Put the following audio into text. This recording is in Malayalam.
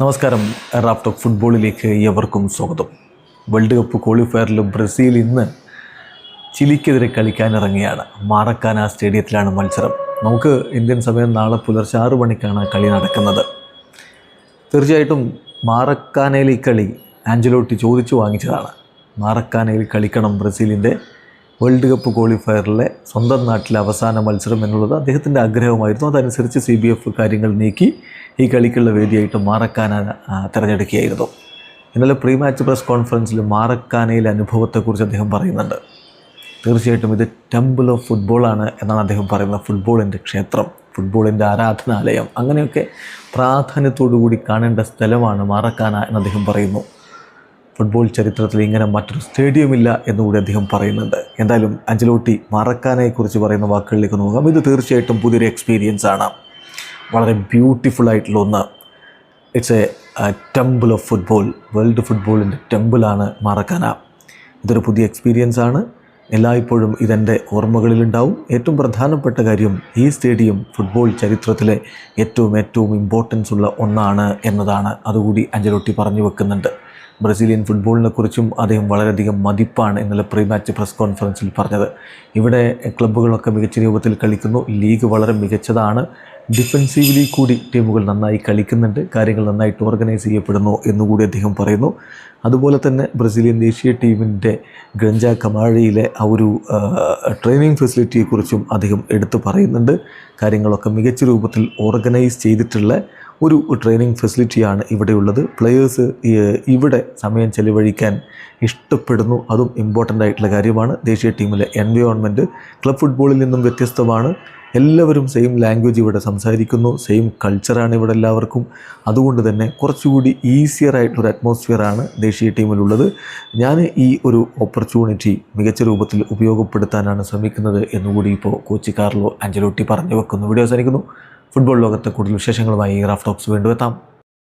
നമസ്കാരം. റാപ്ടോക്ക് ഫുട്ബോളിലേക്ക് എവർക്കും സ്വാഗതം. വേൾഡ് കപ്പ് ക്വാളിഫയറിൽ ബ്രസീൽ ഇന്ന് ചിലിക്കെതിരെ കളിക്കാനിറങ്ങിയാണ് മാറക്കാന സ്റ്റേഡിയത്തിലാണ് മത്സരം. നമുക്ക് ഇന്ത്യൻ സമയം നാളെ പുലർച്ചെ ആറു മണിക്കാണ് കളി നടക്കുന്നത്. തീർച്ചയായിട്ടും ഈ കളി ആഞ്ചലോട്ടി ചോദിച്ചു വാങ്ങിച്ചതാണ്. മാറക്കാനയിൽ കളിക്കണം ബ്രസീലിന്റെ വേൾഡ് കപ്പ് ക്വാളിഫയറിലെ സ്വന്തം നാട്ടിലെ അവസാന മത്സരം എന്നുള്ളത് അദ്ദേഹത്തിന്റെ ആഗ്രഹമായിരുന്നു. അതനുസരിച്ച് സി ബി എഫ് കാര്യങ്ങൾ നീക്കി ഈ കളിക്കുള്ള വേദിയായിട്ട് മാറക്കാന തിരഞ്ഞെടുക്കുകയായിരുന്നു. ഇന്നലെ പ്രീ മാച്ച് പ്രസ് കോൺഫറൻസിൽ മാറക്കാനയിലെ അനുഭവത്തെക്കുറിച്ച് അദ്ദേഹം പറയുന്നുണ്ട്. തീർച്ചയായിട്ടും ഇത് ടെമ്പിൾ ഓഫ് ഫുട്ബോളാണ് എന്നാണ് അദ്ദേഹം പറയുന്നത്. ഫുട്ബോളിന്റെ ക്ഷേത്രം ഫുട്ബോളിന്റെ ആരാധനാലയം. അങ്ങനെയൊക്കെ പ്രാധാന്യത്തോടു കൂടി കാണേണ്ട സ്ഥലമാണ് മാറക്കാന എന്ന് അദ്ദേഹം പറയുന്നു. ഫുട്ബോൾ ചരിത്രത്തിൽ ഇങ്ങനെ മറ്റൊരു സ്റ്റേഡിയം സ്റ്റേഡിയമില്ല എന്നുകൂടി അദ്ദേഹം പറയുന്നുണ്ട്. എന്തായാലും അഞ്ചലോട്ടി മറക്കാനെക്കുറിച്ച് പറയുന്ന വാക്കുകളിലേക്ക് നോക്കാം ഇത് തീർച്ചയായിട്ടും പുതിയൊരു എക്സ്പീരിയൻസ് ആണ്. വളരെ ബ്യൂട്ടിഫുൾ ആയിട്ടുള്ള ഒന്ന്. It's a temple of football world ഫുട്ബോളിന്റെ ടെമ്പിളാണ് മറക്കാന. ഇതൊരു പുതിയ എക്സ്പീരിയൻസ് ആണ്. എല്ലായ്പ്പോഴും ഇതെന്റെ ഓർമ്മകളിലുണ്ടാവും. ഏറ്റവും പ്രധാനപ്പെട്ട കാര്യം ഈ സ്റ്റേഡിയം ഫുട്ബോൾ ചരിത്രത്തിലെ ഏറ്റവും ഏറ്റവും ഇമ്പോർട്ടൻസ് ഉള്ള ഒന്നാണ് എന്നതാണ്. അതുകൂടി അഞ്ചലോട്ടി പറഞ്ഞു വെക്കുന്നുണ്ട്. ബ്രസീലിയൻ ഫുട്ബോളിനെ കുറിച്ചും അദ്ദേഹം വളരെയധികം മതിപ്പാണ് ഇന്നലെ പ്രീ മാച്ച് പ്രസ് കോൺഫറൻസിൽ പറഞ്ഞത്. ഇവിടെ ക്ലബ്ബുകളൊക്കെ മികച്ച രൂപത്തിൽ കളിക്കുന്നു. ലീഗ് വളരെ മികച്ചതാണ്. ഡിഫെൻസീവ്ലി കൂടി ടീമുകൾ നന്നായി കളിക്കുന്നുണ്ട് കാര്യങ്ങൾ നന്നായിട്ട് ഓർഗനൈസ് ചെയ്യപ്പെടുന്നു എന്നുകൂടി അദ്ദേഹം പറയുന്നു. അതുപോലെ തന്നെ ബ്രസീലിയൻ ദേശീയ ടീമിന്റെ ഗഞ്ച കമാഴയിലെ ആ ഒരു ട്രെയിനിങ് ഫെസിലിറ്റിയെക്കുറിച്ചും അദ്ദേഹം എടുത്തു പറയുന്നുണ്ട്. കാര്യങ്ങളൊക്കെ മികച്ച രൂപത്തിൽ ഓർഗനൈസ് ചെയ്തിട്ടുള്ള ഒരു ട്രെയിനിങ് ഫെസിലിറ്റിയാണ് ഇവിടെയുള്ളത്. പ്ലെയേഴ്സ് ഇവിടെ സമയം ചെലവഴിക്കാൻ ഇഷ്ടപ്പെടുന്നു. അതും ഇമ്പോർട്ടന്റ് ആയിട്ടുള്ള കാര്യമാണ്. ദേശീയ ടീമിലെ എൻവയോൺമെന്റ് ക്ലബ് ഫുട്ബോളിൽ നിന്നും വ്യത്യസ്തമാണ്. എല്ലാവരും സെയിം ലാംഗ്വേജ് ഇവിടെ സംസാരിക്കുന്നു സെയിം കൾച്ചറാണ് ഇവിടെ എല്ലാവർക്കും. അതുകൊണ്ട് തന്നെ കുറച്ചുകൂടി ഈസിയർ ആയിട്ടൊരു അറ്റ്മോസ്ഫിയറാണ് ദേശീയ ടീമിലുള്ളത് ഞാൻ ഈ ഒരു ഓപ്പർച്യൂണിറ്റി മികച്ച രൂപത്തിൽ ഉപയോഗപ്പെടുത്താനാണ് ശ്രമിക്കുന്നത് എന്നുകൂടി ഇപ്പോൾ കോച്ച് കാർലോ അഞ്ചലോട്ടി പറഞ്ഞു വെക്കുന്നു. വീഡിയോ അവസാനിക്കുന്നു. ഫുട്ബോൾ ലോകത്തെ കൂടുതൽ വിശേഷങ്ങളുമായി റാഫ് ടോക്സ് വീണ്ടും എത്താം.